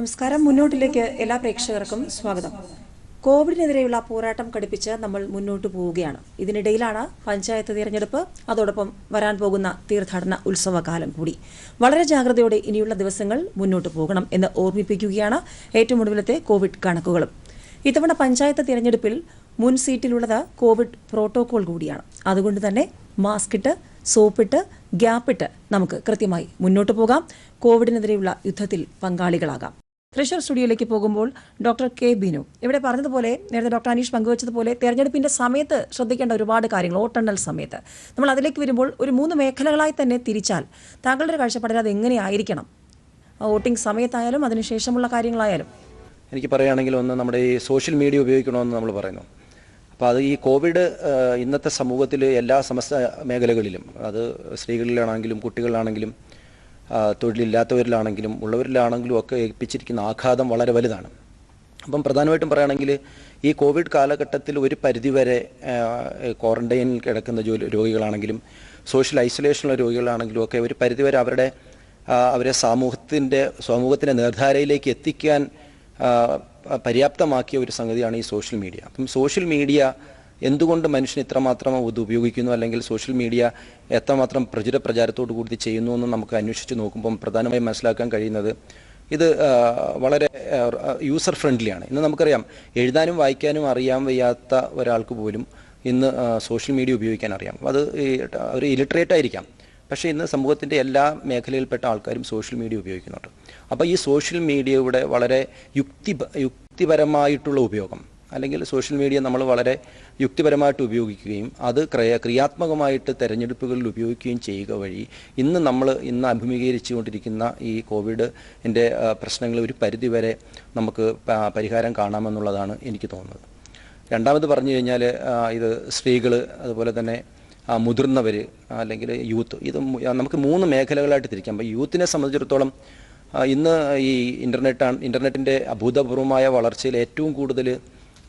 നമസ്കാരം. മുന്നോട്ടിലേക്ക് എല്ലാ പ്രേക്ഷകർക്കും സ്വാഗതം. കോവിഡിനെതിരെയുള്ള പോരാട്ടം കടുപ്പിച്ച് നമ്മൾ മുന്നോട്ട് പോവുകയാണ്. ഇതിനിടയിലാണ് പഞ്ചായത്ത് തിരഞ്ഞെടുപ്പ് അതോടൊപ്പം വരാൻ പോകുന്ന തീർത്ഥാടന ഉത്സവകാലം കൂടി. വളരെ ജാഗ്രതയോടെ ഇനിയുള്ള ദിവസങ്ങൾ മുന്നോട്ട് പോകണം എന്ന് ഓർമ്മിപ്പിക്കുകയാണ് ഏറ്റവും ഒടുവിലത്തെ കോവിഡ് കണക്കുകളും. ഇത്തവണ പഞ്ചായത്ത് തിരഞ്ഞെടുപ്പിൽ മുൻ സീറ്റിലുള്ളത് കോവിഡ് പ്രോട്ടോകോൾ കൂടിയാണ്. അതുകൊണ്ട് തന്നെ മാസ്ക് ഇട്ട് സോപ്പിട്ട് ഗ്യാപ്പിട്ട് നമുക്ക് കൃത്യമായി മുന്നോട്ട് പോകാം. കോവിഡിനെതിരെയുള്ള യുദ്ധത്തിൽ പങ്കാളികളാകാം. തൃശൂർ സ്റ്റുഡിയോയിലേക്ക് പോകുമ്പോൾ ഡോക്ടർ കെ ബിനു. ഇവിടെ പറഞ്ഞതുപോലെ നേരത്തെ ഡോക്ടർ അനീഷ് പങ്കുവച്ചതുപോലെ തെരഞ്ഞെടുപ്പിന്റെ സമയത്ത് ശ്രദ്ധിക്കേണ്ട ഒരുപാട് കാര്യങ്ങൾ വോട്ടെണ്ണൽ സമയത്ത്. നമ്മൾ അതിലേക്ക് വരുമ്പോൾ ഒരു മൂന്ന് മേഖലകളായി തന്നെ തിരിച്ചാൽ താങ്കളുടെ കാഴ്ചപ്പാടിൽ അത് എങ്ങനെയായിരിക്കണം? വോട്ടിംഗ് സമയത്തായാലും അതിനുശേഷമുള്ള കാര്യങ്ങളായാലും. എനിക്ക് പറയുകയാണെങ്കിൽ ഒന്ന് നമ്മുടെ ഈ സോഷ്യൽ മീഡിയ ഉപയോഗിക്കണമെന്ന് നമ്മൾ പറയുന്നു. അപ്പോൾ അത് ഈ കോവിഡ് ഇന്നത്തെ സമൂഹത്തിൽ എല്ലാ സമസ്ത മേഖലകളിലും അത് സ്ത്രീകളിലാണെങ്കിലും കുട്ടികളിലാണെങ്കിലും തൊഴിലില്ലാത്തവരിലാണെങ്കിലും ഉള്ളവരിലാണെങ്കിലും ഒക്കെ ഏൽപ്പിച്ചിരിക്കുന്ന ആഘാതം വളരെ വലുതാണ്. അപ്പം പ്രധാനമായിട്ടും പറയുകയാണെങ്കിൽ ഈ കോവിഡ് കാലഘട്ടത്തിൽ ഒരു പരിധിവരെ ക്വാറന്റൈനിൽ കിടക്കുന്ന ജോലി രോഗികളാണെങ്കിലും സോഷ്യൽ ഐസൊലേഷനുള്ള രോഗികളാണെങ്കിലും ഒക്കെ ഒരു പരിധിവരെ അവരുടെ അവരെ സമൂഹത്തിന്റെ സമൂഹത്തിന്റെ നിർധാരയിലേക്ക് എത്തിക്കാൻ പര്യാപ്തമാക്കിയ ഒരു സംഗതിയാണ് ഈ സോഷ്യൽ മീഡിയ. അപ്പം സോഷ്യൽ മീഡിയ എന്തുകൊണ്ട് മനുഷ്യൻ ഇത്രമാത്രം ഇത് ഉപയോഗിക്കുന്നു? അല്ലെങ്കിൽ സോഷ്യൽ മീഡിയ എത്രമാത്രം പ്രചുര പ്രചാരത്തോടു കൂടി ചെയ്യുന്നു എന്ന് നമുക്ക് അന്വേഷിച്ച് നോക്കുമ്പം പ്രധാനമായും മനസ്സിലാക്കാൻ കഴിയുന്നത് ഇത് വളരെ യൂസർ ഫ്രണ്ട്ലിയാണ് ഇന്ന് നമുക്കറിയാം എഴുതാനും വായിക്കാനും അറിയാൻ വയ്യാത്ത ഒരാൾക്ക് പോലും ഇന്ന് സോഷ്യൽ മീഡിയ ഉപയോഗിക്കാൻ അറിയാം. അത് ഒരു ഇലിറ്ററേറ്റ് ആയിരിക്കാം. പക്ഷേ ഇന്ന് സമൂഹത്തിന്റെ എല്ലാ മേഖലയിൽപ്പെട്ട ആൾക്കാരും സോഷ്യൽ മീഡിയ ഉപയോഗിക്കുന്നുണ്ട്. അപ്പോൾ ഈ സോഷ്യൽ മീഡിയയുടെ വളരെ യുക്തി യുക്തിപരമായിട്ടുള്ള ഉപയോഗം അല്ലെങ്കിൽ സോഷ്യൽ മീഡിയ നമ്മൾ വളരെ യുക്തിപരമായിട്ട് ഉപയോഗിക്കുകയും അത് ക്രിയ ക്രിയാത്മകമായിട്ട് തെരഞ്ഞെടുപ്പുകളിൽ ഉപയോഗിക്കുകയും ചെയ്യുക വഴി ഇന്ന് നമ്മൾ ഇന്ന് അഭിമുഖീകരിച്ചുകൊണ്ടിരിക്കുന്ന ഈ കോവിഡിന്റെ പ്രശ്നങ്ങൾ ഒരു പരിധിവരെ നമുക്ക് പരിഹാരം കാണാമെന്നുള്ളതാണ് എനിക്ക് തോന്നുന്നത്. രണ്ടാമത് പറഞ്ഞു കഴിഞ്ഞാൽ ഇത് സ്ത്രീകൾ അതുപോലെ തന്നെ മുതിർന്നവർ അല്ലെങ്കിൽ യൂത്ത് ഇത് നമുക്ക് മൂന്ന് മേഖലകളായിട്ട് തിരിക്കാം. അപ്പോൾ യൂത്തിനെ സംബന്ധിച്ചിടത്തോളം ഇന്ന് ഈ ഇന്റർനെറ്റാണ് ഇന്റർനെറ്റിന്റെ അഭൂതപൂർവമായ വളർച്ചയിൽ ഏറ്റവും കൂടുതൽ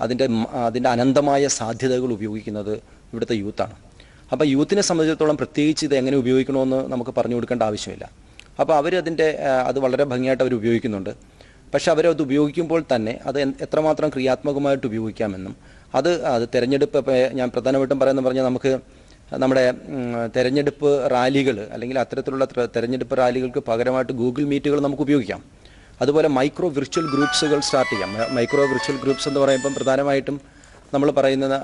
അതിന്റെ അതിന്റെ അനന്തമായ സാധ്യതകൾ ഉപയോഗിക്കുന്നത് ഇവിടുത്തെ യൂത്താണ്. അപ്പോൾ യൂത്തിനെ സംബന്ധിച്ചിടത്തോളം പ്രത്യേകിച്ച് ഇത് എങ്ങനെ ഉപയോഗിക്കണമെന്ന് നമുക്ക് പറഞ്ഞു കൊടുക്കേണ്ട ആവശ്യമില്ല. അപ്പോൾ അവരതിന്റെ അത് വളരെ ഭംഗിയായിട്ട് അവർ ഉപയോഗിക്കുന്നുണ്ട്. പക്ഷെ അവരത് ഉപയോഗിക്കുമ്പോൾ തന്നെ അത് എത്രമാത്രം ക്രിയാത്മകമായിട്ട് ഉപയോഗിക്കാമെന്നും അത് അത് തെരഞ്ഞെടുപ്പ് ഞാൻ പ്രധാനമായിട്ടും പറയുന്നത് പറഞ്ഞാൽ നമുക്ക് നമ്മുടെ തെരഞ്ഞെടുപ്പ് റാലികൾ അല്ലെങ്കിൽ അത്തരത്തിലുള്ള ത്ര- തെരഞ്ഞെടുപ്പ് റാലികൾക്ക് പകരമായിട്ട് ഗൂഗിൾ മീറ്റുകൾ നമുക്ക് ഉപയോഗിക്കാം. അതുപോലെ മൈക്രോ വിർച്വൽ ഗ്രൂപ്പ്സുകൾ സ്റ്റാർട്ട് ചെയ്യാം. മൈക്രോ വിർച്വൽ ഗ്രൂപ്പ്സ് എന്ന് പറയുമ്പം പ്രധാനമായിട്ടും നമ്മൾ പറയുന്നത്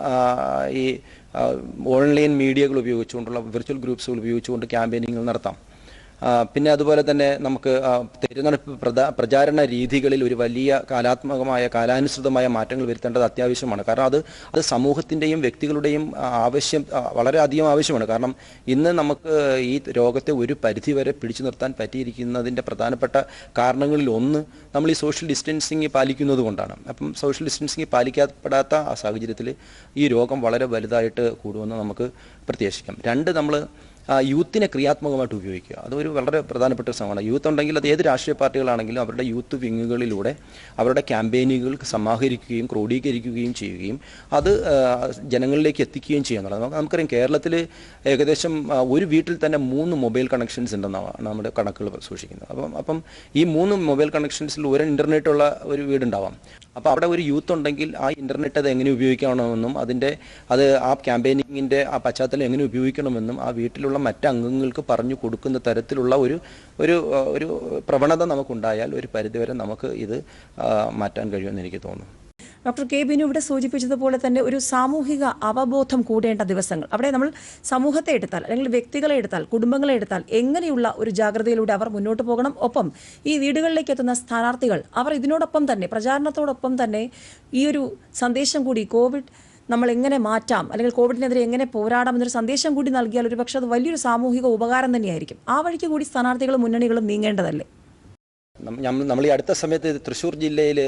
ഈ ഓൺലൈൻ മീഡിയകൾ ഉപയോഗിച്ചുകൊണ്ടുള്ള വിർച്വൽ ഗ്രൂപ്പ്സുകൾ ഉപയോഗിച്ചുകൊണ്ട് ക്യാമ്പയിനിങ്ങൾ നടത്താം. പിന്നെ അതുപോലെ തന്നെ നമുക്ക് തിരഞ്ഞെടുപ്പ് പ്രചാരണ രീതികളിൽ ഒരു വലിയ കാലാത്മകമായ കാലാനുസൃതമായ മാറ്റങ്ങൾ വരുത്തേണ്ടത് അത്യാവശ്യമാണ്. കാരണം അത് അത് സമൂഹത്തിന്റെയും വ്യക്തികളുടെയും ആവശ്യം വളരെ അധികം ആവശ്യമാണ്. കാരണം ഇന്ന് നമുക്ക് ഈ രോഗത്തെ ഒരു പരിധി വരെ പിടിച്ചു നിർത്താൻ പറ്റിയിരിക്കുന്നതിന്റെ പ്രധാനപ്പെട്ട കാരണങ്ങളിൽ ഒന്ന് നമ്മൾ ഈ സോഷ്യൽ ഡിസ്റ്റൻസിങ് പാലിക്കുന്നത് കൊണ്ടാണ്. അപ്പം സോഷ്യൽ ഡിസ്റ്റൻസിങ് പാലിക്കപ്പെടാത്ത ആ സാഹചര്യത്തിൽ ഈ രോഗം വളരെ വലുതായിട്ട് കൂടുമെന്ന് നമുക്ക് പ്രത്യാശിക്കാം. രണ്ട് നമ്മൾ യൂത്തിനെ ക്രിയാത്മകമായിട്ട് ഉപയോഗിക്കുക. അതൊരു വളരെ പ്രധാനപ്പെട്ട ഒരു സംഭവമാണ്. യൂത്ത് ഉണ്ടെങ്കിൽ അത് ഏത് രാഷ്ട്രീയ പാർട്ടികളാണെങ്കിലും അവരുടെ യൂത്ത് വിങ്ങുകളിലൂടെ അവരുടെ ക്യാമ്പയിനുകൾ സമാഹരിക്കുകയും ക്രോഡീകരിക്കുകയും ചെയ്യുകയും അത് ജനങ്ങളിലേക്ക് എത്തിക്കുകയും ചെയ്യുന്നുള്ളത് നമുക്ക് നമുക്കറിയാം കേരളത്തിൽ ഏകദേശം ഒരു വീട്ടിൽ തന്നെ മൂന്ന് മൊബൈൽ കണക്ഷൻസ് ഉണ്ടെന്നാണ് നമ്മുടെ കണക്കുകൾ സൂക്ഷിക്കുന്നത്. അപ്പം അപ്പം ഈ മൂന്ന് മൊബൈൽ കണക്ഷൻസിൽ ഒരു ഇന്റർനെറ്റ് ഉള്ള ഒരു വീടുണ്ടാവാം. അപ്പോൾ അവിടെ ഒരു യൂത്ത് ഉണ്ടെങ്കിൽ ആ ഇന്റർനെറ്റ് അത് എങ്ങനെ ഉപയോഗിക്കണമെന്നും അതിന്റെ അത് ആ ക്യാമ്പയിനിങ്ങിന്റെ ആ പശ്ചാത്തലം എങ്ങനെ ഉപയോഗിക്കണമെന്നും ആ വീട്ടിലുള്ള മറ്റ് അംഗങ്ങൾക്ക് പറഞ്ഞു കൊടുക്കുന്ന തരത്തിലുള്ള ഒരു ഒരു ഒരു പ്രവണത നമുക്കുണ്ടായാൽ ഒരു പരിധിവരെ നമുക്ക് ഇത് മാറ്റാൻ കഴിയുമെന്ന് എനിക്ക് തോന്നുന്നു. ഡോക്ടർ കെ ബിനു ഇവിടെ സൂചിപ്പിച്ചതുപോലെ തന്നെ ഒരു സാമൂഹിക അവബോധം കൂടേണ്ട ദിവസങ്ങൾ. അവിടെ നമ്മൾ സമൂഹത്തെ എടുത്താൽ അല്ലെങ്കിൽ വ്യക്തികളെ എടുത്താൽ കുടുംബങ്ങളെ എടുത്താൽ എങ്ങനെയുള്ള ഒരു ജാഗ്രതയിലൂടെ അവർ മുന്നോട്ട് പോകണം? ഒപ്പം ഈ വീടുകളിലേക്ക് എത്തുന്ന സ്ഥാനാർത്ഥികൾ അവർ ഇതിനോടൊപ്പം തന്നെ പ്രചാരണത്തോടൊപ്പം തന്നെ ഈ ഒരു സന്ദേശം കൂടി കോവിഡ് നമ്മൾ എങ്ങനെ മാറ്റാം? അല്ലെങ്കിൽ കോവിഡിനെതിരെ എങ്ങനെ പോരാടാം എന്നൊരു സന്ദേശം കൂടി നൽകിയാൽ ഒരു പക്ഷേ അത് വലിയൊരു സാമൂഹിക ഉപകാരം തന്നെയായിരിക്കും. ആ വഴിക്ക് കൂടി സ്ഥാനാർത്ഥികളും മുന്നണികളും നീങ്ങേണ്ടതല്ലേ? നമ്മൾ ഈ അടുത്ത സമയത്ത് തൃശ്ശൂർ ജില്ലയിൽ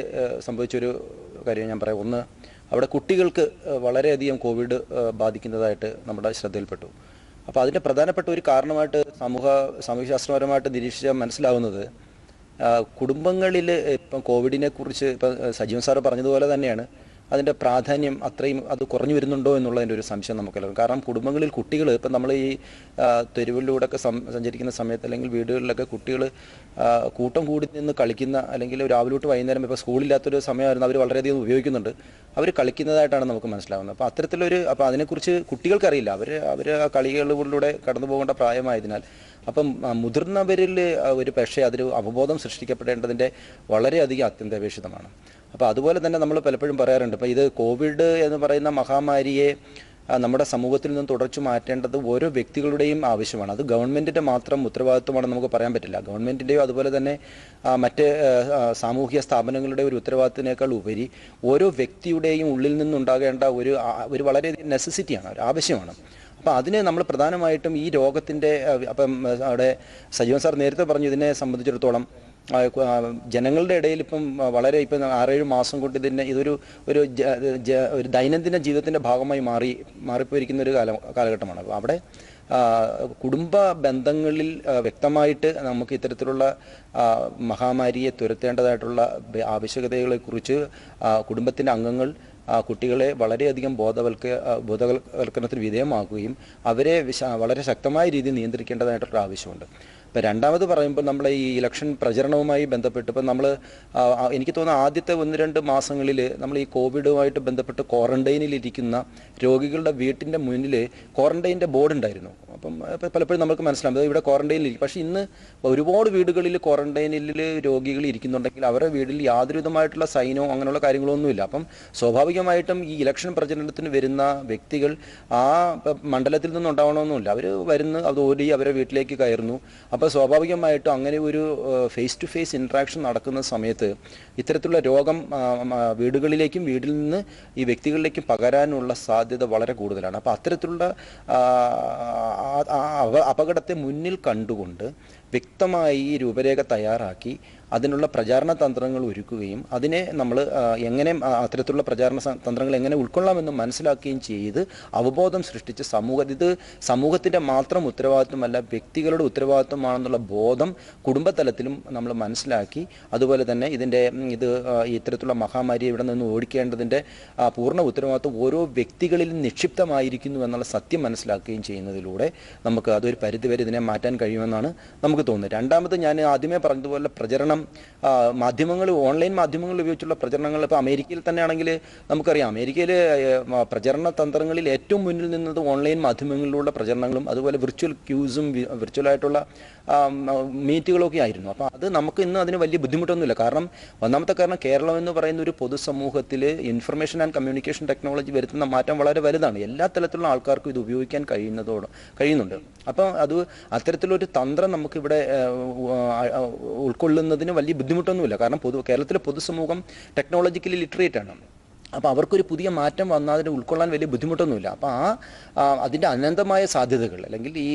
സംഭവിച്ചൊരു കാര്യം ഞാൻ പറയാം. ഒന്ന് അവിടെ കുട്ടികൾക്ക് വളരെയധികം കോവിഡ് ബാധിക്കുന്നതായിട്ട് നമ്മുടെ ശ്രദ്ധയിൽപ്പെട്ടു. അപ്പോൾ അതിന്റെ പ്രധാനപ്പെട്ട ഒരു കാരണമായിട്ട് സമൂഹ സാമൂഹ്യശാസ്ത്രപരമായിട്ട് നിരീക്ഷിച്ചാൽ മനസ്സിലാവുന്നത് കുടുംബങ്ങളിൽ ഇപ്പം കോവിഡിനെ കുറിച്ച് ഇപ്പം സജീവൻ സാറ് പറഞ്ഞതുപോലെ തന്നെയാണ്. അതിന്റെ പ്രാധാന്യം അത്രയും അത് കുറഞ്ഞു വരുന്നുണ്ടോ എന്നുള്ളതിന്റെ ഒരു സംശയം നമുക്കെല്ലാം കാരണം കുടുംബങ്ങളിൽ കുട്ടികൾ ഇപ്പം നമ്മൾ ഈ തെരുവിലൂടെയൊക്കെ സഞ്ചരിക്കുന്ന സമയത്ത് അല്ലെങ്കിൽ വീടുകളിലൊക്കെ കുട്ടികൾ കൂട്ടം കൂടി നിന്ന് കളിക്കുന്ന അല്ലെങ്കിൽ രാവിലെ തൊട്ട് വൈകുന്നേരം ഇപ്പോൾ സ്കൂളില്ലാത്തൊരു സമയമായിരുന്നു അവർ വളരെയധികം ഉപയോഗിക്കുന്നുണ്ട്. അവർ കളിക്കുന്നതായിട്ടാണ് നമുക്ക് മനസ്സിലാവുന്നത്. അപ്പോൾ അത്തരത്തിലൊരു അപ്പോൾ അതിനെക്കുറിച്ച് കുട്ടികൾക്കറിയില്ല. അവർ അവർ ആ കളികളിലൂടെ കടന്നു പോകേണ്ട പ്രായമായതിനാൽ അപ്പം മുതിർന്നവരിൽ ഒരു പക്ഷേ അതൊരു അവബോധം സൃഷ്ടിക്കപ്പെടേണ്ടതിന്റെ വളരെയധികം അത്യന്താപേക്ഷിതമാണ്. അപ്പോൾ അതുപോലെ തന്നെ നമ്മൾ പലപ്പോഴും പറയാറുണ്ട്. ഇപ്പോൾ ഇത് കോവിഡ് എന്ന് പറയുന്ന മഹാമാരിയെ നമ്മുടെ സമൂഹത്തിൽ നിന്ന് തുടച്ചു മാറ്റേണ്ടത് ഓരോ വ്യക്തികളുടെയും ആവശ്യമാണ്. അത് ഗവൺമെന്റിന്റെ മാത്രം ഉത്തരവാദിത്വമാണെന്ന് നമുക്ക് പറയാൻ പറ്റില്ല. ഗവൺമെന്റിന്റെയോ അതുപോലെ തന്നെ മറ്റ് സാമൂഹിക സ്ഥാപനങ്ങളുടെ ഒരു ഉത്തരവാദിത്തത്തിനേക്കാൾ ഉപരി ഓരോ വ്യക്തിയുടെയും ഉള്ളിൽ നിന്നുണ്ടാകേണ്ട ഒരു ഒരു വളരെയധികം നെസസിറ്റിയാണ് ഒരു ആവശ്യമാണ്. അപ്പോൾ അതിന് നമ്മൾ പ്രധാനമായിട്ടും ഈ രോഗത്തിന്റെ അപ്പം അവിടെ സജീവൻ സാർ നേരത്തെ പറഞ്ഞു ഇതിനെ സംബന്ധിച്ചിടത്തോളം ജനങ്ങളുടെ ഇടയിൽ ഇപ്പം വളരെ ഇപ്പം ആറേഴ് മാസം കൊണ്ട് തന്നെ ഇതൊരു ഒരു ഒരു ദൈനംദിന ജീവിതത്തിന്റെ ഭാഗമായി മാറി മാറിപ്പോയിരിക്കുന്ന ഒരു കാല കാലഘട്ടമാണ്. അപ്പോൾ അവിടെ കുടുംബ ബന്ധങ്ങളിൽ വ്യക്തമായിട്ട് നമുക്ക് ഇത്തരത്തിലുള്ള മഹാമാരിയെ തുരത്തേണ്ടതായിട്ടുള്ള ആവശ്യകതകളെക്കുറിച്ച് കുടുംബത്തിന്റെ അംഗങ്ങൾ കുട്ടികളെ വളരെയധികം ബോധവൽക്ക ബോധവൽക്കരണത്തിന് വിധേയമാക്കുകയും അവരെ വളരെ ശക്തമായ രീതിയിൽ നിയന്ത്രിക്കേണ്ടതായിട്ടുള്ള ആവശ്യമുണ്ട്. ഇപ്പം രണ്ടാമത് പറയുമ്പോൾ നമ്മൾ ഈ ഇലക്ഷൻ പ്രചരണവുമായി ബന്ധപ്പെട്ട് ഇപ്പം നമ്മൾ എനിക്ക് തോന്നുന്നു ആദ്യത്തെ ഒന്ന് രണ്ട് മാസങ്ങളിൽ നമ്മൾ ഈ കോവിഡുമായിട്ട് ബന്ധപ്പെട്ട് ക്വാറന്റൈനിലിരിക്കുന്ന രോഗികളുടെ വീട്ടിന്റെ മുന്നിൽ ക്വാറന്റൈന്റെ ബോർഡ് ഉണ്ടായിരുന്നു. അപ്പം പലപ്പോഴും നമുക്ക് മനസ്സിലാവും ഇവിടെ ക്വാറന്റൈനിൽ പക്ഷേ ഇന്ന് ഒരുപാട് വീടുകളിൽ ക്വാറന്റൈനിൽ രോഗികൾ ഇരിക്കുന്നുണ്ടെങ്കിൽ അവരുടെ വീട്ടിൽ യാതൊരുവിധമായിട്ടുള്ള സൈനോ അങ്ങനെയുള്ള കാര്യങ്ങളോ ഒന്നുമില്ല അപ്പം സ്വാഭാവികമായിട്ടും ഈ ഇലക്ഷൻ പ്രചരണത്തിന് വരുന്ന വ്യക്തികൾ ആ മണ്ഡലത്തിൽ നിന്നുണ്ടാവണമെന്നില്ല അവർ വരുന്ന അത് ഓടി അവരെ വീട്ടിലേക്ക് കയറുന്നു. അപ്പോൾ സ്വാഭാവികമായിട്ടും അങ്ങനെ ഒരു ഫേസ് ടു ഫേസ് ഇൻട്രാക്ഷൻ നടക്കുന്ന സമയത്ത് ഇത്തരത്തിലുള്ള രോഗം വീടുകളിലേക്കും വീട്ടിൽ നിന്ന് ഈ വ്യക്തികളിലേക്കും പകരാനുള്ള സാധ്യത വളരെ കൂടുതലാണ്. അപ്പോൾ അത്തരത്തിലുള്ള അപകടത്തെ മുന്നിൽ കണ്ടുകൊണ്ട് വ്യക്തമായി രൂപരേഖ തയ്യാറാക്കി അതിനുള്ള പ്രചാരണ തന്ത്രങ്ങൾ ഒരുക്കുകയും അതിനെ നമ്മൾ എങ്ങനെ അത്തരത്തിലുള്ള പ്രചാരണ തന്ത്രങ്ങൾ എങ്ങനെ ഉൾക്കൊള്ളാമെന്ന് മനസ്സിലാക്കുകയും ചെയ്ത് അവബോധം സൃഷ്ടിച്ച് സമൂഹ ഇത് സമൂഹത്തിന്റെ മാത്രം ഉത്തരവാദിത്വമല്ല വ്യക്തികളുടെ ഉത്തരവാദിത്വമാണെന്നുള്ള ബോധം കുടുംബതലത്തിലും നമ്മൾ മനസ്സിലാക്കി. അതുപോലെ തന്നെ ഇതിന്റെ ഇത് ഇത്തരത്തിലുള്ള മഹാമാരി ഇവിടെ നിന്ന് ഓടിക്കേണ്ടതിന്റെ പൂർണ ഉത്തരവാദിത്വം ഓരോ വ്യക്തികളിലും നിക്ഷിപ്തമായിരിക്കുന്നു എന്നുള്ള സത്യം മനസ്സിലാക്കുകയും ചെയ്യുന്നതിലൂടെ നമുക്ക് അതൊരു പരിധിവരെ ഇതിനെ മാറ്റാൻ കഴിയുമെന്നാണ് നമുക്ക് തോന്നുന്നത്. രണ്ടാമത് ഞാൻ ആദ്യമേ പറഞ്ഞതുപോലെ പ്രചരണം ആ, മാധ്യമങ്ങൾ ഓൺലൈൻ മാധ്യമങ്ങൾ ഉപയോഗിച്ചുള്ള പ്രചരണങ്ങൾ ഇപ്പോൾ അമേരിക്കയിൽ തന്നെ ആണെങ്കിൽ നമുക്കറിയാം അമേരിക്കയിൽ പ്രചരണ തന്ത്രങ്ങളിൽ ഏറ്റവും മുന്നിൽ നിന്നത് ഓൺലൈൻ മാധ്യമങ്ങളിലുള്ള പ്രചരണങ്ങളും അതുപോലെ വിർച്വൽ ക്യൂസും വിർച്വലായിട്ടുള്ള മീറ്റുകളൊക്കെ ആയിരുന്നു. അപ്പോൾ അത് നമുക്ക് ഇന്ന് അതിന് വലിയ ബുദ്ധിമുട്ടൊന്നുമില്ല. കാരണം ഒന്നാമത്തെ കാരണം കേരളം എന്ന് പറയുന്ന ഒരു പൊതുസമൂഹത്തിൽ ഇൻഫർമേഷൻ ആൻഡ് കമ്മ്യൂണിക്കേഷൻ ടെക്നോളജി വരുത്തുന്ന മാറ്റം വളരെ വലുതാണ്. എല്ലാ തലത്തിലുള്ള ആൾക്കാർക്കും ഇത് ഉപയോഗിക്കാൻ കഴിയുന്നതോട് കഴിയുന്നുണ്ട്. അപ്പോൾ അത് അത്തരത്തിലൊരു തന്ത്രം നമുക്കിവിടെ ഏഹ്, വലിയ ബുദ്ധിമുട്ടൊന്നുമില്ല. കാരണം പൊതു കേരളത്തിലെ പൊതുസമൂഹം ടെക്നോളജിക്കലി ലിറ്ററേറ്റ് ആണ്. അപ്പോൾ അവർക്കൊരു പുതിയ മാറ്റം വന്നാൽ അതിനെ ഉൾക്കൊള്ളാൻ വലിയ ബുദ്ധിമുട്ടൊന്നുമില്ല. അപ്പോൾ ആ അതിന്റെ അനന്തമായ സാധ്യതകൾ അല്ലെങ്കിൽ ഈ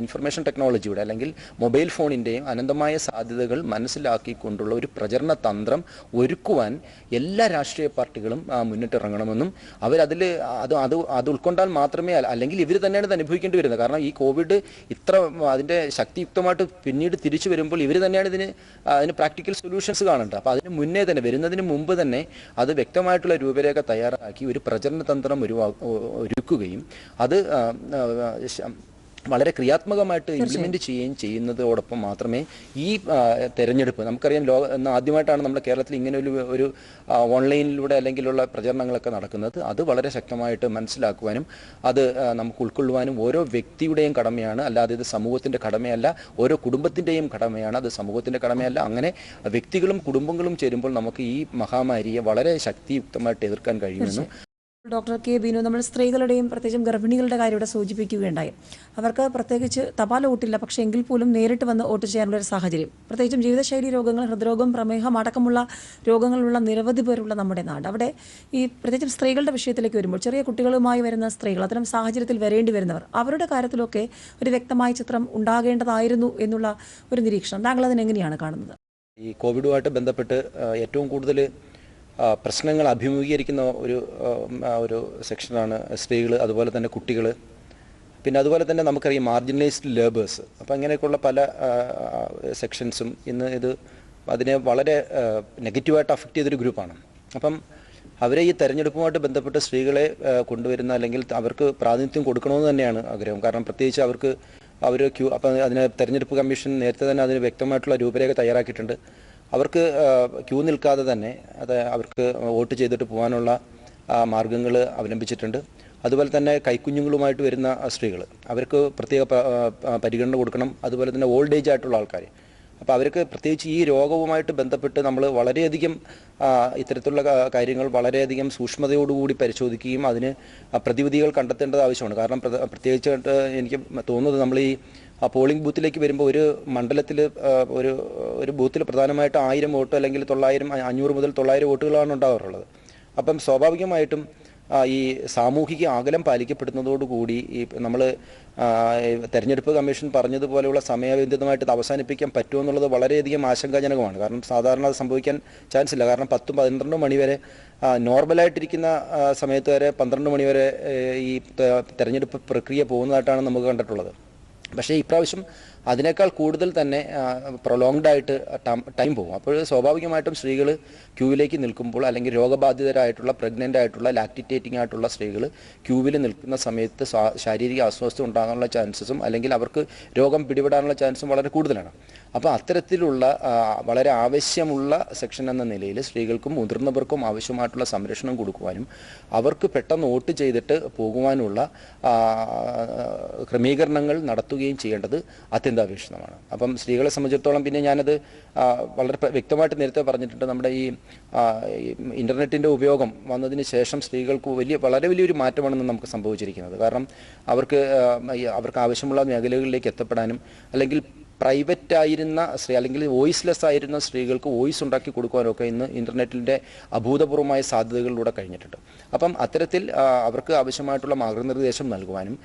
ഇൻഫർമേഷൻ ടെക്നോളജിയുടെ അല്ലെങ്കിൽ മൊബൈൽ ഫോണിന്റെയും അനന്തമായ സാധ്യതകൾ മനസ്സിലാക്കിക്കൊണ്ടുള്ള ഒരു പ്രചരണ തന്ത്രം ഒരുക്കുവാൻ എല്ലാ രാഷ്ട്രീയ പാർട്ടികളും മുന്നിട്ടിറങ്ങണമെന്നും അവരതിൽ അത് അത് അത് ഉൾക്കൊണ്ടാൽ മാത്രമേ അല്ലെങ്കിൽ ഇവർ തന്നെയാണ് ഇത് അനുഭവിക്കേണ്ടി വരുന്നത്. കാരണം ഈ കോവിഡ് ഇത്ര അതിന്റെ ശക്തിയുക്തമായിട്ട് പിന്നീട് തിരിച്ചു വരുമ്പോൾ ഇവർ തന്നെയാണ് ഇതിന് അതിന് പ്രാക്ടിക്കൽ സൊല്യൂഷൻസ് കാണേണ്ടത്. അപ്പോൾ അതിന് മുന്നേ തന്നെ വരുന്നതിന് മുമ്പ് തന്നെ അത് വ്യക്തമായിട്ടുള്ള രൂപരേഖ തയ്യാറാക്കി ഒരു പ്രചരണ തന്ത്രം ഒരുക്കുകയും അത് വളരെ ക്രിയാത്മകമായിട്ട് ഇംപ്ലിമെന്റ് ചെയ്യുകയും ചെയ്യുന്നതോടൊപ്പം മാത്രമേ ഈ തെരഞ്ഞെടുപ്പ് നമുക്കറിയാം ലോക ആദ്യമായിട്ടാണ് നമ്മുടെ കേരളത്തിൽ ഇങ്ങനെ ഒരു ഒരു ഓൺലൈനിലൂടെ അല്ലെങ്കിലുള്ള പ്രചരണങ്ങളൊക്കെ നടക്കുന്നത്. അത് വളരെ ശക്തമായിട്ട് മനസ്സിലാക്കുവാനും അത് നമുക്ക് ഉൾക്കൊള്ളുവാനും ഓരോ വ്യക്തിയുടെയും കടമയാണ്. അല്ലാതെ ഇത് സമൂഹത്തിന്റെ കടമയല്ല ഓരോ കുടുംബത്തിന്റെയും കടമയാണ്. അത് സമൂഹത്തിന്റെ കടമയല്ല. അങ്ങനെ വ്യക്തികളും കുടുംബങ്ങളും ചേരുമ്പോൾ നമുക്ക് ഈ മഹാമാരിയെ വളരെ ശക്തിയുക്തമായിട്ട് എതിർക്കാൻ കഴിയുമെന്നും ഡോക്ടർ കെ ബിനു നമ്മൾ സ്ത്രീകളുടെയും പ്രത്യേകിച്ചും ഗർഭിണികളുടെ കാര്യം ഇവിടെ സൂചിപ്പിക്കുകയുണ്ടായി. അവർക്ക് പ്രത്യേകിച്ച് തപാൽ വോട്ടില്ല പക്ഷേ എങ്കിൽ പോലും നേരിട്ട് വന്ന് വോട്ട് ചെയ്യാനുള്ള ഒരു സാഹചര്യം. പ്രത്യേകിച്ചും ജീവിതശൈലി രോഗങ്ങൾ ഹൃദ്രോഗം പ്രമേഹം അടക്കമുള്ള രോഗങ്ങളുള്ള നിരവധി പേരുള്ള നമ്മുടെ നാട്. അവിടെ ഈ പ്രത്യേകിച്ചും സ്ത്രീകളുടെ വിഷയത്തിലേക്ക് വരുമ്പോൾ ചെറിയ കുട്ടികളുമായി വരുന്ന സ്ത്രീകൾ അത്തരം സാഹചര്യത്തിൽ വരേണ്ടി വരുന്നവർ അവരുടെ കാര്യത്തിലൊക്കെ ഒരു വ്യക്തമായ ചിത്രം ഉണ്ടാകേണ്ടതായിരുന്നു എന്നുള്ള ഒരു നിരീക്ഷണം. താങ്കൾ അതിനെങ്ങനെയാണ് കാണുന്നത്? ഈ കോവിഡുമായിട്ട് ബന്ധപ്പെട്ട് ഏറ്റവും കൂടുതൽ പ്രശ്നങ്ങൾ അഭിമുഖീകരിക്കുന്ന ഒരു ഒരു സെക്ഷനാണ് സ്ത്രീകൾ അതുപോലെ തന്നെ കുട്ടികൾ. പിന്നെ അതുപോലെ തന്നെ നമുക്കറിയാം മാർജിനലൈസ്ഡ് ലേബേഴ്സ് അപ്പോൾ അങ്ങനെയൊക്കെയുള്ള പല സെക്ഷൻസും ഇന്ന് ഇത് അതിനെ വളരെ നെഗറ്റീവായിട്ട് അഫക്റ്റ് ചെയ്തൊരു ഗ്രൂപ്പാണ്. അപ്പം അവരെ ഈ തെരഞ്ഞെടുപ്പുമായിട്ട് ബന്ധപ്പെട്ട് സ്ത്രീകളെ കൊണ്ടുവരുന്ന അല്ലെങ്കിൽ അവർക്ക് പ്രാതിനിധ്യം കൊടുക്കണമെന്ന് തന്നെയാണ് ആഗ്രഹം. കാരണം പ്രത്യേകിച്ച് അവർക്ക് അവർ ക്യൂ അപ്പം അതിന് തെരഞ്ഞെടുപ്പ് കമ്മീഷൻ നേരത്തെ തന്നെ അതിന് വ്യക്തമായിട്ടുള്ള രൂപരേഖ തയ്യാറാക്കിയിട്ടുണ്ട്. അവർക്ക് ക്യൂ നിൽക്കാതെ തന്നെ അത് അവർക്ക് വോട്ട് ചെയ്തിട്ട് പോകാനുള്ള മാർഗങ്ങൾ അവലംബിച്ചിട്ടുണ്ട്. അതുപോലെ തന്നെ കൈക്കുഞ്ഞുങ്ങളുമായിട്ട് വരുന്ന സ്ത്രീകൾ അവർക്ക് പ്രത്യേക പരിഗണന കൊടുക്കണം. അതുപോലെ തന്നെ ഓൾഡ് ഏജ് ആയിട്ടുള്ള ആൾക്കാർ അപ്പോൾ അവർക്ക് പ്രത്യേകിച്ച് ഈ രോഗവുമായിട്ട് ബന്ധപ്പെട്ട് നമ്മൾ വളരെയധികം ഇത്തരത്തിലുള്ള കാര്യങ്ങൾ വളരെയധികം സൂക്ഷ്മതയോടുകൂടി പരിശോധിക്കുകയും അതിന് പ്രതിവിധികൾ കണ്ടെത്തേണ്ടത് ആവശ്യമാണ്. കാരണം പ്രത്യേകിച്ചായിട്ട് എനിക്ക് തോന്നുന്നത് നമ്മൾ ഈ ആ പോളിംഗ് ബൂത്തിലേക്ക് വരുമ്പോൾ ഒരു മണ്ഡലത്തിൽ ഒരു ഒരു ബൂത്തിൽ പ്രധാനമായിട്ട് ആയിരം വോട്ട് അല്ലെങ്കിൽ തൊള്ളായിരം അഞ്ഞൂറ് മുതൽ തൊള്ളായിരം വോട്ടുകളാണ് ഉണ്ടാകാറുള്ളത് അപ്പം സ്വാഭാവികമായിട്ടും ഈ സാമൂഹിക അകലം പാലിക്കപ്പെടുന്നതോടുകൂടി ഈ നമ്മൾ തെരഞ്ഞെടുപ്പ് കമ്മീഷൻ പറഞ്ഞതുപോലെയുള്ള സമയബന്ധിതമായിട്ട് ഇത് അവസാനിപ്പിക്കാൻ പറ്റുമോ എന്നുള്ളത് വളരെയധികം ആശങ്കാജനകമാണ്. കാരണം സാധാരണ അത് സംഭവിക്കാൻ ചാൻസ് ഇല്ല. കാരണം പത്തും പന്ത്രണ്ടും മണിവരെ നോർമലായിട്ടിരിക്കുന്ന സമയത്ത് വരെ പന്ത്രണ്ട് മണിവരെ ഈ തെരഞ്ഞെടുപ്പ് പ്രക്രിയ പോകുന്നതായിട്ടാണ് നമുക്ക് കണ്ടിട്ടുള്ളത്. പക്ഷേ ഇപ്രാവശ്യം അതിനേക്കാൾ കൂടുതൽ തന്നെ പ്രൊലോങ്ഡ് ആയിട്ട് ടൈം പോകും. അപ്പോൾ സ്വാഭാവികമായിട്ടും സ്ത്രീകൾ ക്യൂവിലേക്ക് നിൽക്കുമ്പോൾ അല്ലെങ്കിൽ രോഗബാധിതരായിട്ടുള്ള പ്രഗ്നന്റ് ആയിട്ടുള്ള ലാക്ടിറ്റേറ്റിംഗ് ആയിട്ടുള്ള സ്ത്രീകൾ ക്യൂവിൽ നിൽക്കുന്ന സമയത്ത് ശാരീരിക അസ്വസ്ഥ ഉണ്ടാകാനുള്ള ചാൻസസും അല്ലെങ്കിൽ അവർക്ക് രോഗം പിടിപെടാനുള്ള ചാൻസും വളരെ കൂടുതലാണ്. അപ്പോൾ അത്തരത്തിലുള്ള വളരെ ആവശ്യമുള്ള സെക്ഷൻ എന്ന നിലയിൽ സ്ത്രീകൾക്കും മുതിർന്നവർക്കും ആവശ്യമായിട്ടുള്ള സംരക്ഷണം കൊടുക്കുവാനും അവർക്ക് പെട്ടെന്ന് വോട്ട് ചെയ്തിട്ട് പോകുവാനുള്ള ക്രമീകരണങ്ങൾ നടത്തുകയും ചെയ്യേണ്ടത് അത്യന്താപേക്ഷിതമാണ്. അപ്പം സ്ത്രീകളെ സംബന്ധിച്ചിടത്തോളം പിന്നെ ഞാനത് വളരെ വ്യക്തമായിട്ട് നേരത്തെ പറഞ്ഞിട്ടുണ്ട്. നമ്മുടെ ഈ ഇന്റർനെറ്റിന്റെ ഉപയോഗം വന്നതിന് ശേഷം സ്ത്രീകൾക്ക് വലിയ വളരെ വലിയൊരു മാറ്റമാണ് നമുക്ക് സംഭവിച്ചിരിക്കുന്നത്. കാരണം അവർക്ക് അവർക്ക് ആവശ്യമുള്ള മേഖലകളിലേക്ക് എത്തപ്പെടാനും അല്ലെങ്കിൽ പ്രൈവറ്റ് ആയിരുന്ന സ്ത്രീ അല്ലെങ്കിൽ വോയിസ്ലെസ് ആയിരുന്ന സ്ത്രീകൾക്ക് വോയിസ് ഉണ്ടാക്കി കൊടുക്കുവാനൊക്കെ ഇന്ന് ഇന്റർനെറ്റിന്റെ അഭൂതപൂർവമായ സാധ്യതകളിലൂടെ കഴിഞ്ഞിട്ടുണ്ട്. അപ്പം അത്തരത്തിൽ അവർക്ക് ആവശ്യമായിട്ടുള്ള മാർഗനിർദ്ദേശം നൽകുവാനും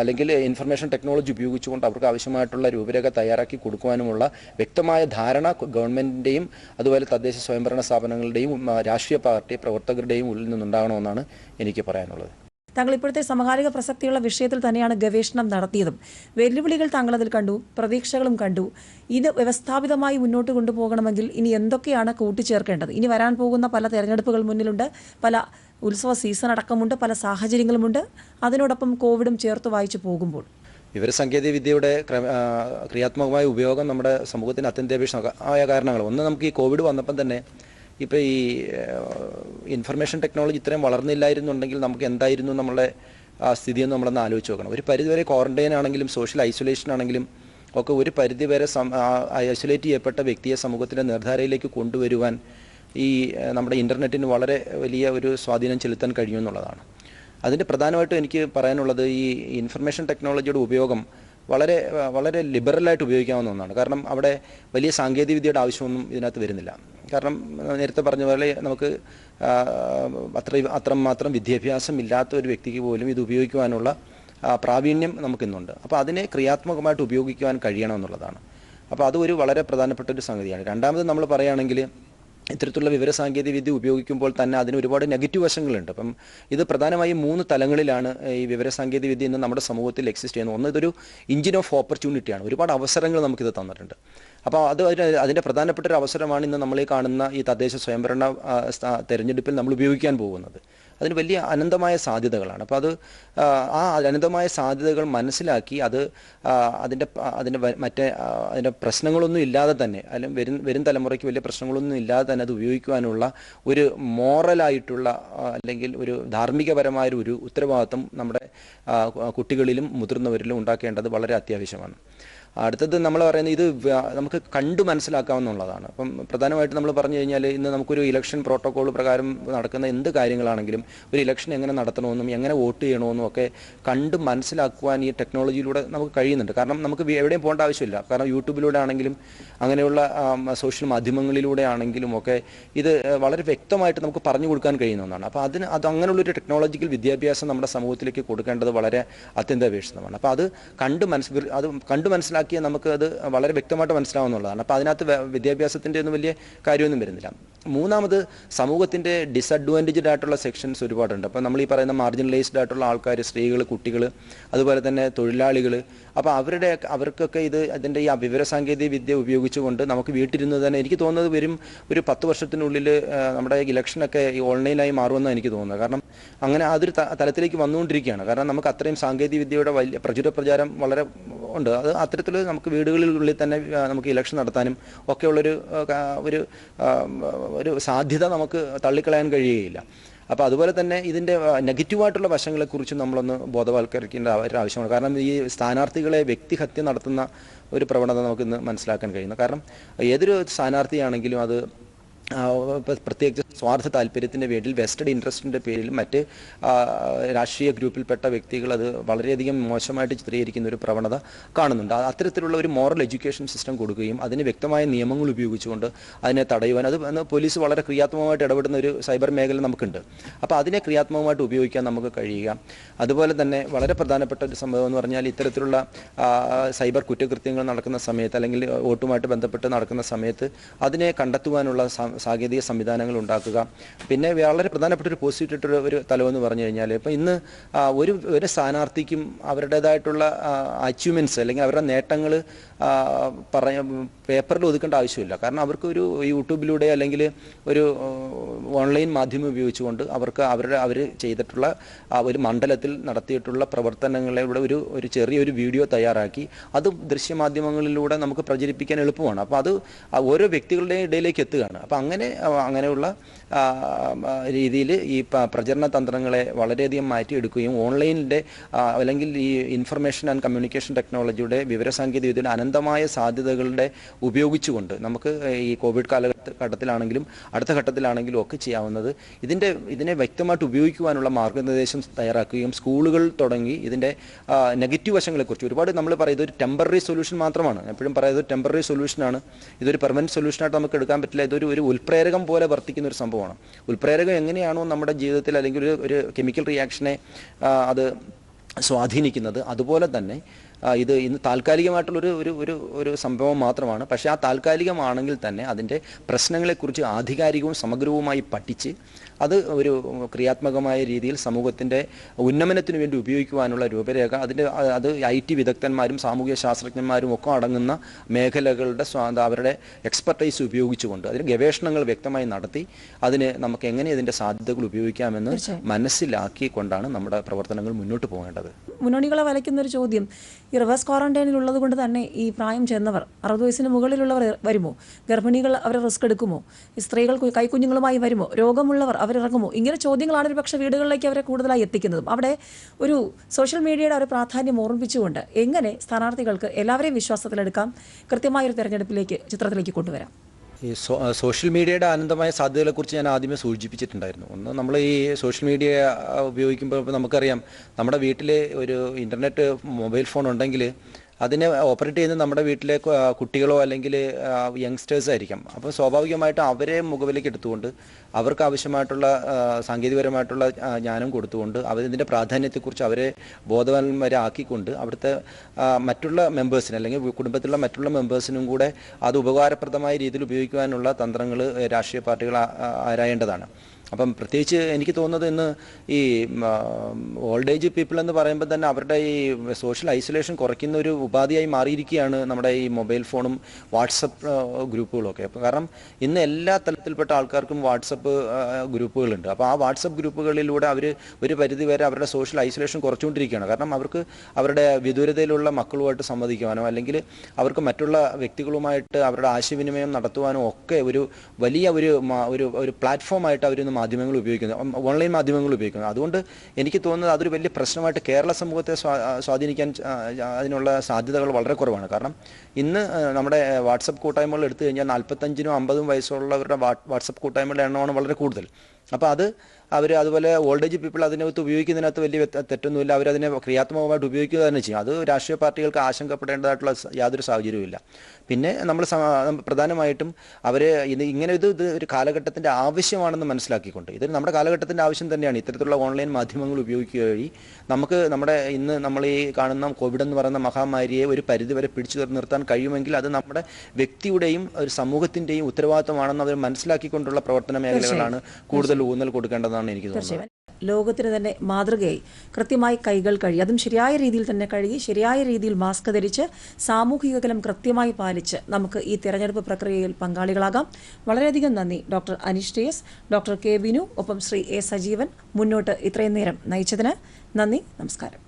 അല്ലെങ്കിൽ ഇൻഫർമേഷൻ ടെക്നോളജി ഉപയോഗിച്ചുകൊണ്ട് അവർക്ക് ആവശ്യമായിട്ടുള്ള രൂപരേഖ തയ്യാറാക്കി കൊടുക്കുവാനുമുള്ള വ്യക്തമായ ധാരണ ഗവൺമെന്റിന്റെയും അതുപോലെ തദ്ദേശ സ്വയംഭരണ സ്ഥാപനങ്ങളുടെയും രാഷ്ട്രീയ പാർട്ടി പ്രവർത്തകരുടെയും ഉള്ളിൽ നിന്നുണ്ടാകണമെന്നാണ് എനിക്ക് പറയാനുള്ളത്. താങ്കൾ ഇപ്പോഴത്തെ സമകാലിക പ്രസക്തിയുള്ള വിഷയത്തിൽ തന്നെയാണ് ഗവേഷണം നടത്തിയതും. വെല്ലുവിളികൾ താങ്കൾ അതിൽ കണ്ടു പ്രതീക്ഷകളും കണ്ടു. ഇത് വ്യവസ്ഥാപിതമായി മുന്നോട്ട് കൊണ്ടുപോകണമെങ്കിൽ ഇനി എന്തൊക്കെയാണ് കൂട്ടിച്ചേർക്കേണ്ടത്? ഇനി വരാൻ പോകുന്ന പല തെരഞ്ഞെടുപ്പുകൾ മുന്നിലുണ്ട് പല ഉത്സവ സീസൺ അടക്കമുണ്ട് പല സാഹചര്യങ്ങളുമുണ്ട്. അതിനോടൊപ്പം കോവിഡും ചേർത്ത് വായിച്ചു പോകുമ്പോൾ. വിവരസാങ്കേതിക വിദ്യയുടെ ക്രിയാത്മകമായ ഉപയോഗം നമ്മുടെ സമൂഹത്തിന് അത്യന്താപേക്ഷമായ കാരണങ്ങൾ ഒന്ന് നമുക്ക് ഈ കോവിഡ് വന്നപ്പം തന്നെ ഇപ്പോൾ ഈ ഇൻഫർമേഷൻ ടെക്നോളജി ഇത്രയും വളർന്നില്ലായിരുന്നുണ്ടെങ്കിൽ നമുക്ക് എന്തായിരുന്നു നമ്മളെ സ്ഥിതിയെന്ന് നമ്മളൊന്ന് ആലോചിച്ച് നോക്കണം. ഒരു പരിധിവരെ ക്വാറന്റൈൻ ആണെങ്കിലും സോഷ്യൽ ഐസൊലേഷൻ ആണെങ്കിലും ഒക്കെ ഒരു പരിധിവരെ ഐസൊലേറ്റ് ചെയ്യപ്പെട്ട വ്യക്തിയെ സമൂഹത്തിന്റെ നിർധാരയിലേക്ക് കൊണ്ടുവരുവാൻ ഈ നമ്മുടെ ഇന്റർനെറ്റിന് വളരെ വലിയ ഒരു സ്വാധീനം ചെലുത്താൻ കഴിയുമെന്നുള്ളതാണ്. അതിന്റെ പ്രധാനമായിട്ടും എനിക്ക് പറയാനുള്ളത് ഈ ഇൻഫർമേഷൻ ടെക്നോളജിയുടെ ഉപയോഗം വളരെ വളരെ ലിബറലായിട്ട് ഉപയോഗിക്കാവുന്ന ഒന്നാണ്. കാരണം അവിടെ വലിയ സാങ്കേതിക വിദ്യയുടെ ആവശ്യമൊന്നും ഇതിനകത്ത് വരുന്നില്ല. കാരണം നേരത്തെ പറഞ്ഞ പോലെ നമുക്ക് അത്ര അത്രമാത്രം വിദ്യാഭ്യാസം ഇല്ലാത്ത ഒരു വ്യക്തിക്ക് പോലും ഇത് ഉപയോഗിക്കുവാനുള്ള പ്രാവീണ്യം നമുക്കിന്നുണ്ട്. അപ്പോൾ അതിനെ ക്രിയാത്മകമായിട്ട് ഉപയോഗിക്കുവാൻ കഴിയണം എന്നുള്ളതാണ് അപ്പോൾ അത് ഒരു വളരെ പ്രധാനപ്പെട്ട ഒരു സംഗതിയാണ്. രണ്ടാമത് നമ്മൾ പറയുകയാണെങ്കിൽ ഇത്തരത്തിലുള്ള വിവരസാങ്കേതിക വിദ്യ ഉപയോഗിക്കുമ്പോൾ തന്നെ അതിന് ഒരുപാട് നെഗറ്റീവ് വശങ്ങളുണ്ട്. അപ്പം ഇത് പ്രധാനമായും മൂന്ന് തലങ്ങളിലാണ് ഈ വിവരസാങ്കേതിക വിദ്യ ഇന്ന് നമ്മുടെ സമൂഹത്തിൽ എക്സിസ്റ്റ് ചെയ്യുന്നത്. ഒന്ന് ഇതൊരു ഇഞ്ചിൻ ഓഫ് ഓപ്പർച്യൂണിറ്റിയാണ് ഒരുപാട് അവസരങ്ങൾ നമുക്കിത് തന്നിട്ടുണ്ട്. അപ്പോൾ അത് അതിന്റെ പ്രധാനപ്പെട്ട ഒരു അവസരമാണ് ഇന്ന് നമ്മൾ ഈ കാണുന്ന ഈ തദ്ദേശ സ്വയംഭരണ തെരഞ്ഞെടുപ്പിൽ നമ്മൾ ഉപയോഗിക്കാൻ പോകുന്നത്. അതിന് വലിയ അനന്തമായ സാധ്യതകളാണ്. അപ്പോൾ അത് ആ, അനന്തമായ സാധ്യതകൾ മനസ്സിലാക്കി അത് അതിന്റെ അതിന്റെ മറ്റേ അതിന്റെ പ്രശ്നങ്ങളൊന്നും ഇല്ലാതെ തന്നെ അല്ലെങ്കിൽ വരും വരും തലമുറയ്ക്ക് വലിയ പ്രശ്നങ്ങളൊന്നും ഇല്ലാതെ തന്നെ അത് ഉപയോഗിക്കുവാനുള്ള ഒരു മോറലായിട്ടുള്ള അല്ലെങ്കിൽ ഒരു ധാർമ്മികപരമായ ഒരു ഉത്തരവാദിത്വം നമ്മുടെ കുട്ടികളിലും മുതിർന്നവരിലും ഉണ്ടാക്കേണ്ടത് വളരെ അത്യാവശ്യമാണ്. അടുത്തത് നമ്മൾ പറയുന്നത് ഇത് നമുക്ക് കണ്ടു മനസ്സിലാക്കാവുന്നതാണ് അപ്പം പ്രധാനമായിട്ട് നമ്മൾ പറഞ്ഞു കഴിഞ്ഞാൽ ഇന്ന് നമുക്കൊരു ഇലക്ഷൻ പ്രോട്ടോകോൾ പ്രകാരം നടക്കുന്ന എന്ത് കാര്യങ്ങളാണെങ്കിലും ഒരു ഇലക്ഷൻ എങ്ങനെ നടത്തണമെന്നും എങ്ങനെ വോട്ട് ചെയ്യണമെന്നും ഒക്കെ കണ്ട് മനസ്സിലാക്കുവാൻ ഈ ടെക്നോളജിയിലൂടെ നമുക്ക് കഴിയുന്നുണ്ട്. കാരണം നമുക്ക് എവിടെയും പോകേണ്ട ആവശ്യമില്ല. കാരണം യൂട്യൂബിലൂടെ ആണെങ്കിലും അങ്ങനെയുള്ള സോഷ്യൽ മാധ്യമങ്ങളിലൂടെ ആണെങ്കിലും ഒക്കെ ഇത് വളരെ വ്യക്തമായിട്ട് നമുക്ക് പറഞ്ഞു കൊടുക്കാൻ കഴിയുന്ന ഒന്നാണ്. അപ്പോൾ അതിന് അത് അങ്ങനെയുള്ളൊരു ടെക്നോളജിക്കൽ വിദ്യാഭ്യാസം നമ്മുടെ സമൂഹത്തിലേക്ക് കൊടുക്കേണ്ടത് വളരെ അത്യന്താപേക്ഷിതമാണ്. അപ്പോൾ അത് കണ്ട് മനസ്സ് അത് കണ്ട് മനസ്സിലാക്കിയാൽ നമുക്ക് അത് വളരെ വ്യക്തമായിട്ട് മനസ്സിലാവുന്നുള്ളതാണ് അപ്പോൾ അതിനകത്ത് വിദ്യാഭ്യാസത്തിന്റെ ഒന്നും വലിയ കാര്യമൊന്നും വരുന്നില്ല. മൂന്നാമത് സമൂഹത്തിന്റെ ഡിസഡ്വാന്റേജ്ഡ് ആയിട്ടുള്ള സെക്ഷൻസ് ഒരുപാടുണ്ട്. അപ്പോൾ നമ്മൾ ഈ പറയുന്ന മാർജിനലൈസ്ഡ് ആയിട്ടുള്ള ആൾക്കാർ സ്ത്രീകൾ കുട്ടികൾ അതുപോലെ തന്നെ തൊഴിലാളികൾ അപ്പോൾ അവരുടെ അവർക്കൊക്കെ ഇത് അതിന്റെ ഈ വിവരസാങ്കേതിക വിദ്യ ഉപയോഗിച്ചുകൊണ്ട് നമുക്ക് വീട്ടിലിരുന്ന് തന്നെ എനിക്ക് തോന്നുന്നത് വരും ഒരു പത്ത് വർഷത്തിനുള്ളിൽ നമ്മുടെ ഇലക്ഷനൊക്കെ ഈ ഓൺലൈനായി മാറുമെന്നാണ് എനിക്ക് തോന്നുന്നത്. കാരണം അങ്ങനെ അതൊരു തലത്തിലേക്ക് വന്നുകൊണ്ടിരിക്കുകയാണ്. കാരണം നമുക്ക് അത്രയും സാങ്കേതിക വിദ്യയുടെ വലിയ പ്രചുര പ്രചാരം വളരെ ഉണ്ട്. അത് അത്തരത്തിൽ നമുക്ക് വീടുകളിലുള്ളിൽ തന്നെ നമുക്ക് ഇലക്ഷൻ നടത്താനും ഒക്കെയുള്ളൊരു ഒരു ഒരു സാധ്യത നമുക്ക് തള്ളിക്കളയാൻ കഴിയുകയില്ല. അപ്പോൾ അതുപോലെ തന്നെ ഇതിന്റെ നെഗറ്റീവായിട്ടുള്ള വശങ്ങളെക്കുറിച്ചും നമ്മളൊന്ന് ബോധവൽക്കരിക്കേണ്ട ഒരു ആവശ്യമാണ്. കാരണം ഈ സ്ഥാനാർത്ഥികളെ വ്യക്തിഹത്യ നടത്തുന്ന ഒരു പ്രവണത നമുക്കിന്ന് മനസ്സിലാക്കാൻ കഴിയുന്നു. കാരണം ഏതൊരു സ്ഥാനാർത്ഥിയാണെങ്കിലും അത് പ്രത്യേകിച്ച് സ്വാർത്ഥ താല്പര്യത്തിന്റെ പേരിൽ വെസ്റ്റഡ് ഇൻട്രസ്റ്റിന്റെ പേരിൽ മറ്റ് രാഷ്ട്രീയ ഗ്രൂപ്പിൽപ്പെട്ട വ്യക്തികൾ അത് വളരെയധികം മോശമായിട്ട് ചിത്രീകരിക്കുന്ന ഒരു പ്രവണത കാണുന്നുണ്ട്. അത്തരത്തിലുള്ള ഒരു മോറൽ എഡ്യൂക്കേഷൻ സിസ്റ്റം കൊടുക്കുകയും അതിന് വ്യക്തമായ നിയമങ്ങൾ ഉപയോഗിച്ചുകൊണ്ട് അതിനെ തടയുവാൻ അത് പോലീസ് വളരെ ക്രിയാത്മകമായിട്ട് ഇടപെടുന്ന ഒരു സൈബർ മേഖല നമുക്കുണ്ട്. അപ്പോൾ അതിനെ ക്രിയാത്മകമായിട്ട് ഉപയോഗിക്കാൻ നമുക്ക് കഴിയുക. അതുപോലെ തന്നെ വളരെ പ്രധാനപ്പെട്ട ഒരു സംഭവം എന്ന് പറഞ്ഞാൽ ഇത്തരത്തിലുള്ള സൈബർ കുറ്റകൃത്യങ്ങൾ നടക്കുന്ന സമയത്ത് അല്ലെങ്കിൽ വോട്ടുമായിട്ട് ബന്ധപ്പെട്ട് നടക്കുന്ന സമയത്ത് അതിനെ കണ്ടെത്തുവാനുള്ള സാങ്കേതിക സംവിധാനങ്ങൾ ഉണ്ടാക്കുക. പിന്നെ വളരെ പ്രധാനപ്പെട്ട ഒരു പോസിറ്റീവ് ഒരു തലമെന്ന് പറഞ്ഞു കഴിഞ്ഞാൽ ഇപ്പം ഇന്ന് ഒരു ഒരു സ്ഥാനാർത്ഥിക്കും അവരുടേതായിട്ടുള്ള അച്ചീവ്മെന്റ്സ് അല്ലെങ്കിൽ അവരുടെ നേട്ടങ്ങൾ പറയ പേപ്പറിൽ ഒതുക്കേണ്ട ആവശ്യമില്ല. കാരണം അവർക്ക് ഒരു യൂട്യൂബിലൂടെ അല്ലെങ്കിൽ ഒരു ഓൺലൈൻ മാധ്യമം ഉപയോഗിച്ചുകൊണ്ട് അവർക്ക് അവരുടെ അവർ ചെയ്തിട്ടുള്ള ഒരു മണ്ഡലത്തിൽ നടത്തിയിട്ടുള്ള പ്രവർത്തനങ്ങളിലൂടെ ഒരു ഒരു ചെറിയൊരു വീഡിയോ തയ്യാറാക്കി അത് ദൃശ്യമാധ്യമങ്ങളിലൂടെ നമുക്ക് പ്രചരിപ്പിക്കാൻ എളുപ്പമാണ്. അപ്പോൾ അത് ഓരോ വ്യക്തികളുടെയും ഇടയിലേക്ക് എത്തുകയാണ്. അപ്പോൾ അങ്ങനെ അങ്ങനെയുള്ള രീതിയിൽ ഈ പ്രചരണ തന്ത്രങ്ങളെ വളരെയധികം മാറ്റിയെടുക്കുകയും ഓൺലൈനിന്റെ അല്ലെങ്കിൽ ഈ ഇൻഫർമേഷൻ ആൻഡ് കമ്മ്യൂണിക്കേഷൻ ടെക്നോളജിയുടെ വിവരസാങ്കേതിക വിദ്യയുടെ അനന്തമായ സാധ്യതകളുടെ ഉപയോഗിച്ചുകൊണ്ട് നമുക്ക് ഈ കോവിഡ് കാലഘട്ടത്തിലാണെങ്കിലും അടുത്ത ഘട്ടത്തിലാണെങ്കിലും ഒക്കെ ചെയ്യാവുന്നത് ഇതിന്റെ ഇതിനെ വ്യക്തമായിട്ട് ഉപയോഗിക്കുവാനുള്ള മാർഗനിർദ്ദേശം തയ്യാറാക്കുകയും സ്കൂളുകൾ തുടങ്ങി ഇതിന്റെ നെഗറ്റീവ് വശങ്ങളെക്കുറിച്ച് ഒരുപാട് നമ്മൾ പറയുന്നത് ഒരു ടെമ്പററി സൊല്യൂഷൻ മാത്രമാണ്. എപ്പോഴും പറയുന്നത് ടെമ്പററി സൊല്യൂഷനാണ്. ഇതൊരു പെർമനന്റ് സൊല്യൂഷനായിട്ട് നമുക്ക് എടുക്കാൻ പറ്റില്ല. ഇതൊരു ഒരു ഉൽപ്രേരകം പോലെ വർത്തിക്കുന്ന ഒരു സംഭവമാണ്. ഉൽപ്രേരകം എങ്ങനെയാണോ നമ്മുടെ ജീവിതത്തിൽ അല്ലെങ്കിൽ ഒരു ഒരു കെമിക്കൽ റിയാക്ഷനെ അത് സ്വാധീനിക്കുന്നത്. അതുപോലെ തന്നെ ഇത് ഇന്ന് താൽക്കാലികമായിട്ടുള്ളൊരു ഒരു ഒരു ഒരു സംഭവം മാത്രമാണ്. പക്ഷേ ആ താൽക്കാലികമാണെങ്കിൽ തന്നെ അതിന്റെ പ്രശ്നങ്ങളെക്കുറിച്ച് ആധികാരികവും സമഗ്രവുമായി പഠിച്ച് അത് ഒരു ക്രിയാത്മകമായ രീതിയിൽ സമൂഹത്തിന്റെ ഉന്നമനത്തിന് വേണ്ടി ഉപയോഗിക്കുവാനുള്ള രൂപരേഖ അതിന്റെ അത് ഐ ടി വിദഗ്ധന്മാരും സാമൂഹ്യ ശാസ്ത്രജ്ഞന്മാരും ഒക്കെ അടങ്ങുന്ന മേഖലകളുടെ അവരുടെ എക്സ്പെർട്ടൈസ് ഉപയോഗിച്ചുകൊണ്ട് അതിന് ഗവേഷണങ്ങൾ വ്യക്തമായി നടത്തി അതിന് നമുക്ക് എങ്ങനെ ഇതിന്റെ സാധ്യതകൾ ഉപയോഗിക്കാമെന്ന്. മനസ്സിലാക്കിക്കൊണ്ടാണ് നമ്മുടെ പ്രവർത്തനങ്ങൾ മുന്നോട്ട് പോകേണ്ടത്. മുന്നണികളെ വലയ്ക്കുന്ന ഒരു ചോദ്യം. ഈ റിവേഴ്സ് ക്വാറന്റൈനിൽ ഉള്ളത് കൊണ്ട് തന്നെ ഈ പ്രായം ചെന്നവർ അറുപത് വയസ്സിന് മുകളിലുള്ളവർ വരുമോ? ഗർഭിണികൾ അവർ റിസ്ക് എടുക്കുമോ? ഈ സ്ത്രീകൾ കൈക്കുഞ്ഞുങ്ങളുമായി വരുമോ? രോഗമുള്ളവർ അവരിറങ്ങുമോ? ഇങ്ങനെ ചോദ്യങ്ങളാണ് ഒരു പക്ഷേ വീടുകളിലേക്ക് അവരെ കൂടുതലായി എത്തിക്കുന്നതും. അവിടെ ഒരു സോഷ്യൽ മീഡിയയുടെ ഒരു പ്രാധാന്യം ഓർമ്മിപ്പിച്ചുകൊണ്ട് എങ്ങനെ സ്ഥാനാർത്ഥികൾക്ക് എല്ലാവരെയും വിശ്വാസത്തിലെടുക്കാം? കൃത്യമായൊരു തെരഞ്ഞെടുപ്പിലേക്ക് ചിത്രത്തിലേക്ക് കൊണ്ടുവരാം. ഈ സോഷ്യൽ മീഡിയയുടെ അനന്തമായ സാധ്യതകളെക്കുറിച്ച് ഞാൻ ആദ്യമേ സൂചിപ്പിച്ചിട്ടുണ്ടായിരുന്നു. ഒന്ന് നമ്മൾ ഈ സോഷ്യൽ മീഡിയ ഉപയോഗിക്കുമ്പോൾ നമുക്കറിയാം നമ്മുടെ വീട്ടിൽ ഒരു ഇന്റർനെറ്റ് മൊബൈൽ ഫോൺ ഉണ്ടെങ്കിൽ അതിനെ ഓപ്പറേറ്റ് ചെയ്യുന്നത് നമ്മുടെ വീട്ടിലെ കുട്ടികളോ അല്ലെങ്കിൽ യങ്സ്റ്റേഴ്സ് ആയിരിക്കും. അപ്പോൾ സ്വാഭാവികമായിട്ട് അവരെ മുഖവിലേക്ക് എടുത്തുകൊണ്ട് അവർക്ക് ആവശ്യമായിട്ടുള്ള സാങ്കേതികപരമായിട്ടുള്ള ജ്ഞാനം കൊടുത്തുകൊണ്ട് അവരിതിന്റെ പ്രാധാന്യത്തെക്കുറിച്ച് അവരെ ബോധവാന്മാരാക്കിക്കൊണ്ട് അവിടുത്തെ മറ്റുള്ള മെമ്പേഴ്സിന് അല്ലെങ്കിൽ കുടുംബത്തിലുള്ള മറ്റുള്ള മെമ്പേഴ്സിനും കൂടെ അത് ഉപകാരപ്രദമായ രീതിയിൽ ഉപയോഗിക്കുവാനുള്ള തന്ത്രങ്ങൾ രാഷ്ട്രീയ പാർട്ടികൾ ആരായേണ്ടതാണ്. അപ്പം പ്രത്യേകിച്ച് എനിക്ക് തോന്നുന്നത് ഇന്ന് ഈ ഓൾഡ് ഏജ് പീപ്പിൾ എന്ന് പറയുമ്പോൾ തന്നെ അവരുടെ ഈ സോഷ്യൽ ഐസൊലേഷൻ കുറയ്ക്കുന്ന ഒരു ഉപാധിയായി മാറിയിരിക്കുകയാണ് നമ്മുടെ ഈ മൊബൈൽ ഫോണും വാട്സപ്പ് ഗ്രൂപ്പുകളൊക്കെ. അപ്പം കാരണം ഇന്ന് എല്ലാ തലത്തിൽപ്പെട്ട ആൾക്കാർക്കും വാട്സപ്പ് ഗ്രൂപ്പുകളുണ്ട്. അപ്പോൾ ആ വാട്സപ്പ് ഗ്രൂപ്പുകളിലൂടെ അവർ ഒരു പരിധി വരെ അവരുടെ സോഷ്യൽ ഐസൊലേഷൻ കുറച്ചുകൊണ്ടിരിക്കുകയാണ്. കാരണം അവർക്ക് അവരുടെ വിദൂരതയിലുള്ള മക്കളുമായിട്ട് സംവദിക്കുവാനോ അല്ലെങ്കിൽ അവർക്ക് മറ്റുള്ള വ്യക്തികളുമായിട്ട് അവരുടെ ആശയവിനിമയം നടത്തുവാനോ ഒക്കെ ഒരു വലിയ ഒരു ഒരു പ്ലാറ്റ്ഫോമായിട്ട് അവർ മാധ്യമങ്ങൾ ഉപയോഗിക്കുന്നത് ഓൺലൈൻ മാധ്യമങ്ങൾ ഉപയോഗിക്കുന്നത്. അതുകൊണ്ട് എനിക്ക് തോന്നുന്നത് അതൊരു വലിയ പ്രശ്നമായിട്ട് കേരള സമൂഹത്തെ സ്വാധീനിക്കാൻ അതിനുള്ള സാധ്യതകൾ വളരെ കുറവാണ്. കാരണം ഇന്ന് നമ്മുടെ വാട്സപ്പ് കൂട്ടായ്മകൾ എടുത്തു കഴിഞ്ഞാൽ നാൽപ്പത്തഞ്ചിനും അമ്പതും വയസ്സുള്ളവരുടെ വാട്സപ്പ് കൂട്ടായ്മകളുടെ എണ്ണമാണ് വളരെ കൂടുതൽ. അപ്പോൾ അത് അവർ അതുപോലെ ഓൾഡ് ഏജ് പീപ്പിൾ അതിനകത്ത് ഉപയോഗിക്കുന്നതിനകത്ത് വലിയ തെറ്റൊന്നുമില്ല. അവരതിനെ ക്രിയാത്മകമായിട്ട് ഉപയോഗിക്കുക തന്നെ ചെയ്യും. അത് രാഷ്ട്രീയ പാർട്ടികൾക്ക് ആശങ്കപ്പെടേണ്ടതായിട്ടുള്ള യാതൊരു സാഹചര്യവുമില്ല. പിന്നെ നമ്മൾ പ്രധാനമായിട്ടും അവർ ഇത് ഇങ്ങനെ ഇത് ഇത് ഒരു കാലഘട്ടത്തിന്റെ ആവശ്യമാണെന്ന് മനസ്സിലാക്കിക്കൊണ്ട് ഇത് നമ്മുടെ കാലഘട്ടത്തിന്റെ ആവശ്യം തന്നെയാണ്. ഇത്തരത്തിലുള്ള ഓൺലൈൻ മാധ്യമങ്ങൾ ഉപയോഗിക്കുക വഴി നമുക്ക് നമ്മുടെ ഇന്ന് നമ്മൾ ഈ കാണുന്ന കോവിഡ് എന്ന് പറയുന്ന മഹാമാരിയെ ഒരു പരിധിവരെ പിടിച്ചു നിർത്താൻ കഴിയുമെങ്കിൽ അത് നമ്മുടെ വ്യക്തിയുടെയും ഒരു സമൂഹത്തിന്റെയും ഉത്തരവാദിത്തമാണെന്ന് അവർ മനസ്സിലാക്കിക്കൊണ്ടുള്ള പ്രവർത്തന മേഖലകളാണ് കൂടുതൽ ഊന്നൽ കൊടുക്കേണ്ടതാണ് എനിക്ക് ലോകത്തിന് തന്നെ മാതൃകയായി കൃത്യമായി കൈകൾ കഴുകി അതും ശരിയായ രീതിയിൽ തന്നെ കഴുകി ശരിയായ രീതിയിൽ മാസ്ക് ധരിച്ച് സാമൂഹിക അകലം കൃത്യമായി പാലിച്ച് നമുക്ക് ഈ തെരഞ്ഞെടുപ്പ് പ്രക്രിയയിൽ പങ്കാളികളാകാം. വളരെയധികം നന്ദി doctor Aneesh T doctor K Vinu ഒപ്പം ശ്രീ എ സജീവൻ. മുന്നോട്ട് ഇത്രയും നേരം നയിച്ചതിന് നന്ദി നമസ്കാരം.